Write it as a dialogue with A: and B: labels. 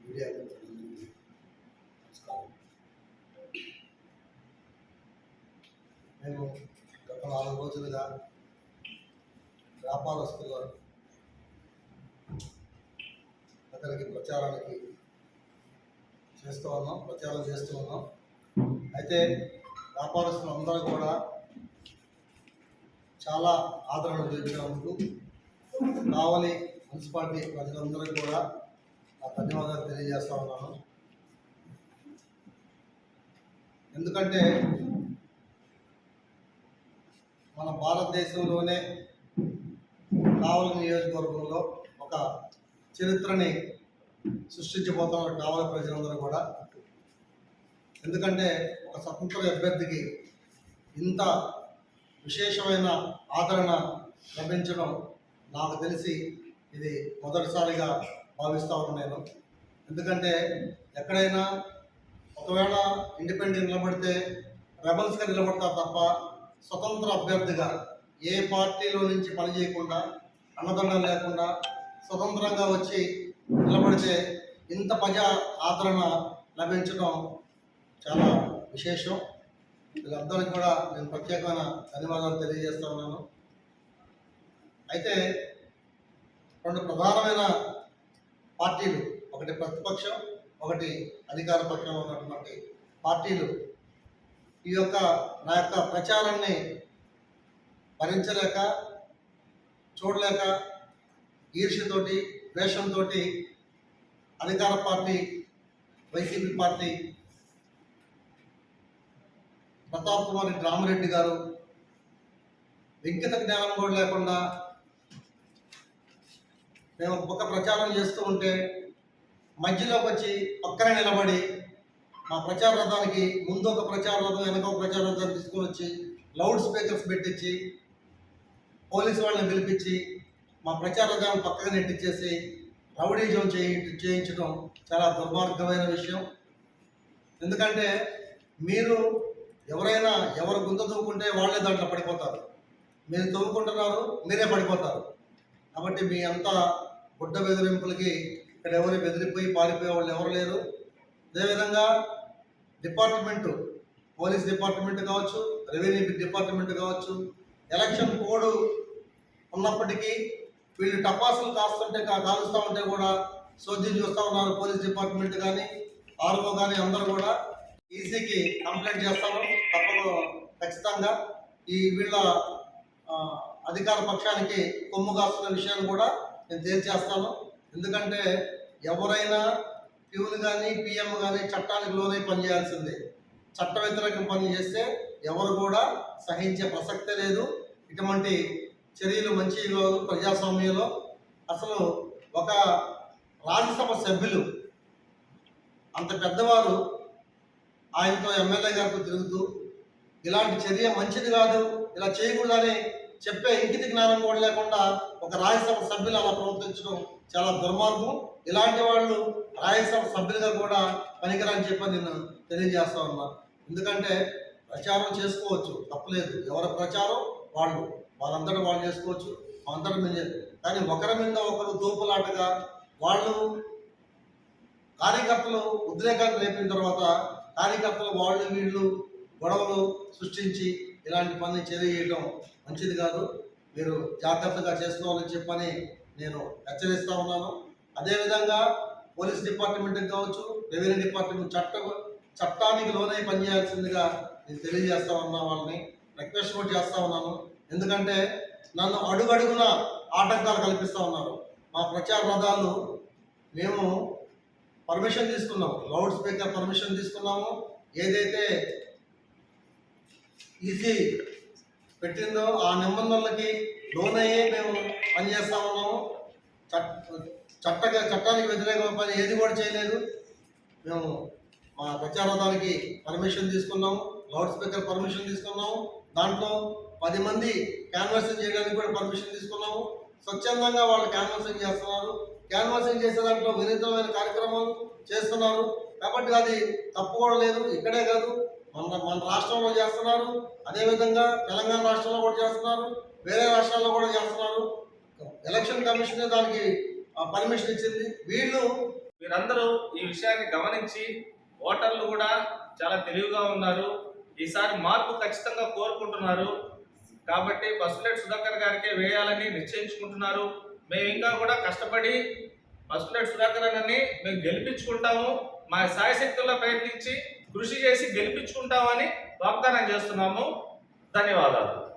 A: Media నమస్కారం మేము గత నాలుగు రోజులుగా వ్యాపారస్తుల అతనికి ప్రచారానికి చేస్తూ ఉన్నాం ప్రచారం చేస్తూ ఉన్నాం అయితే వ్యాపారస్తులు అందరూ కూడా చాలా ఆదరణ చూపించినందుకు కావలి మున్సిపాలిటీ ప్రజలందరూ కూడా ధన్యవాదాలు తెలియజేస్తా ఉన్నాను. ఎందుకంటే మన భారతదేశంలోనే కావల నియోజకవర్గంలో ఒక చరిత్రని సృష్టించబోతున్నారు కావల ప్రజలందరూ కూడా. ఎందుకంటే ఒక స్వతంత్ర అభ్యర్థికి ఇంత విశేషమైన ఆదరణ లభించడం నాకు తెలిసి ఇది మొదటిసారిగా భావిస్తూ ఉన్నాను నేను. ఎందుకంటే ఎక్కడైనా ఒకవేళ ఇండిపెండెంట్ నిలబడితే రెబల్స్గా నిలబడతారు తప్ప స్వతంత్ర అభ్యర్థిగా ఏ పార్టీలో నుంచి పనిచేయకుండా అన్నదండం లేకుండా స్వతంత్రంగా వచ్చి నిలబడితే ఇంత ప్రజా ఆదరణ లభించడం చాలా విశేషం. వీళ్ళందరికీ కూడా నేను ప్రత్యేకమైన ధన్యవాదాలు తెలియజేస్తా ఉన్నాను. అయితే రెండు ప్రధానమైన పార్టీలు ఒకటి ప్రతిపక్షం ఒకటి అధికార పక్షంలో ఉన్నటువంటి పార్టీలు. ఈ యొక్క నా యొక్క ప్రచారాన్ని భరించలేక చూడలేక ఈర్ష్యతోటి ద్వేషంతో అధికార party YCP party Pratap Kumar Ramareddy గారు వెంకిత జ్ఞానం కూడా లేకుండా మేము ఒక ప్రచారం చేస్తూ ఉంటే మధ్యలోకి వచ్చి పక్కన నిలబడి మా ప్రచార రథానికి ముందు ఒక ప్రచార రథం వెనక ఒక ప్రచార రథాన్ని తీసుకొని వచ్చి లౌడ్ స్పీకర్స్ పెట్టించి పోలీసు వాళ్ళని పిలిపించి మా ప్రచార రథాన్ని పక్కగా నెట్టించేసి రౌడీజం చేయి చేయించడం చాలా దుర్మార్గమైన విషయం. ఎందుకంటే మీరు ఎవరైనా ఎవరు గుంత తవ్వుకుంటే వాళ్ళే దాంట్లో పడిపోతారు. మీరు తవ్వుకుంటున్నారు మీరే పడిపోతారు. కాబట్టి మీ అంతా గుడ్డ బెదిరింపులకి ఇక్కడ ఎవరు బెదిరిపోయి పారిపోయే వాళ్ళు ఎవరు లేరు. అదేవిధంగా డిపార్ట్మెంటు పోలీస్ డిపార్ట్మెంట్ కావచ్చు రెవెన్యూ డిపార్ట్మెంట్ కావచ్చు ఎలక్షన్ కోడ్ ఉన్నప్పటికీ వీళ్ళు టపాసులు కాస్తుంటే కాలుస్తూ ఉంటే కూడా సోద్యం చూస్తూ ఉన్నారు పోలీస్ డిపార్ట్మెంట్ కానీ ఆర్ఓ కానీ అందరూ కూడా. ఈసీకి కంప్లైంట్ చేస్తాము తప్పదు ఖచ్చితంగా. ఈ వీళ్ళ అధికార పక్షానికి కొమ్ము కాస్తున్న విషయాన్ని కూడా నేను తేల్చేస్తాను ఎందుకంటే ఎవరైనా ప్యూన్ కానీ పిఎం కానీ చట్టానికి లోనై పనిచేయాల్సిందే చట్ట వ్యతిరేకం పని చేస్తే ఎవరు కూడా సహించే ప్రసక్తే లేదు. ఇటువంటి చర్యలు మంచివి కాదు ప్రజాస్వామ్యంలో అసలు ఒక రాజ్యసభ సభ్యులు అంత పెద్దవారు ఆయనతో ఎమ్మెల్యే గారితో తిరుగుతూ ఇలాంటి చర్య మంచిది కాదు. ఇలా చేయకూడదని చెప్పే ఇంకిత జ్ఞానం కూడా లేకుండా ఒక రాజ్యసభ సభ్యులు అలా ప్రవర్తించడం చాలా దుర్మార్గం. ఇలాంటి వాళ్ళు రాజ్యసభ సభ్యులుగా కూడా పనికిరాని చెప్పి నేను తెలియజేస్తా ఉన్నా. ఎందుకంటే ప్రచారం చేసుకోవచ్చు తప్పలేదు. ఎవరి ప్రచారం? వాళ్ళు. వాళ్ళందరూ వాళ్ళు చేసుకోవచ్చు అంతటా మీద. కానీ ఒకరి మీద ఒకరు తూపులాటగా వాళ్ళు కార్యకర్తలు ఉద్రేకాలు రేపిన తర్వాత కార్యకర్తలు వాళ్ళు వీళ్ళు గొడవలు సృష్టించి ఇలాంటి పని చేయడం మంచిది కాదు. మీరు జాగ్రత్తగా చేసుకోవాలని చెప్పని నేను హెచ్చరిస్తూ ఉన్నాను. అదేవిధంగా పోలీస్ డిపార్ట్మెంట్కి కావచ్చు రెవెన్యూ డిపార్ట్మెంట్ చట్ట చట్టానికి లోనై పనిచేయాల్సిందిగా నేను తెలియజేస్తా ఉన్నా వాళ్ళని. రిక్వెస్ట్ కూడా చేస్తా ఉన్నాను. ఎందుకంటే నన్ను అడుగడుగున ఆటంకాలు కల్పిస్తూ ఉన్నారు. మా ప్రచార రథాలు మేము పర్మిషన్ తీసుకున్నాము. లౌడ్ స్పీకర్ పర్మిషన్ తీసుకున్నాము. ఏదైతే ఈసీ పెట్టిందో ఆ నిబంధనలకి లోనయ్యే మేము పనిచేస్తా ఉన్నాము. చట్ట చట్టానికి వ్యతిరేకమైన పని ఏది కూడా చేయలేదు. మేము మా ప్రచారదానికి పర్మిషన్ తీసుకున్నాము. లౌడ్ స్పీకర్ పర్మిషన్ తీసుకున్నాము. దాంట్లో పది మంది క్యాన్వాసింగ్ చేయడానికి కూడా పర్మిషన్ తీసుకున్నాము. స్వచ్ఛందంగా వాళ్ళు క్యాన్వాసింగ్ చేస్తున్నారు. క్యాన్వాసింగ్ చేసే దాంట్లో వినూత్నమైన కార్యక్రమాలు చేస్తున్నారు. కాబట్టి అది తప్పు కూడా లేదు. ఇక్కడే కాదు. మన మన రాష్ట్రంలో చేస్తున్నారు. అదేవిధంగా తెలంగాణ రాష్ట్రంలో కూడా చేస్తున్నారు. వేరే రాష్ట్రాల్లో కూడా చేస్తున్నారు. ఎలక్షన్ కమిషన్ దానికి పర్మిషన్ ఇచ్చింది. వీళ్ళు
B: మీరందరూ ఈ విషయాన్ని గమనించి ఓటర్లు కూడా చాలా తెలివిగా ఉన్నారు. ఈసారి మార్పు ఖచ్చితంగా కోరుకుంటున్నారు. కాబట్టి పసుపులేటి సుధాకర్ గారికే వేయాలని నిశ్చయించుకుంటున్నారు. మేము ఇంకా కూడా కష్టపడి పసుపులేటి సుధాకర్ అని మేము గెలిపించుకుంటాము. మా సాయశక్తుల్లో ప్రయత్నించి కృషి చేసి గెలిపించుకుంటామని వాగ్దానం చేస్తున్నాము. ధన్యవాదాలు.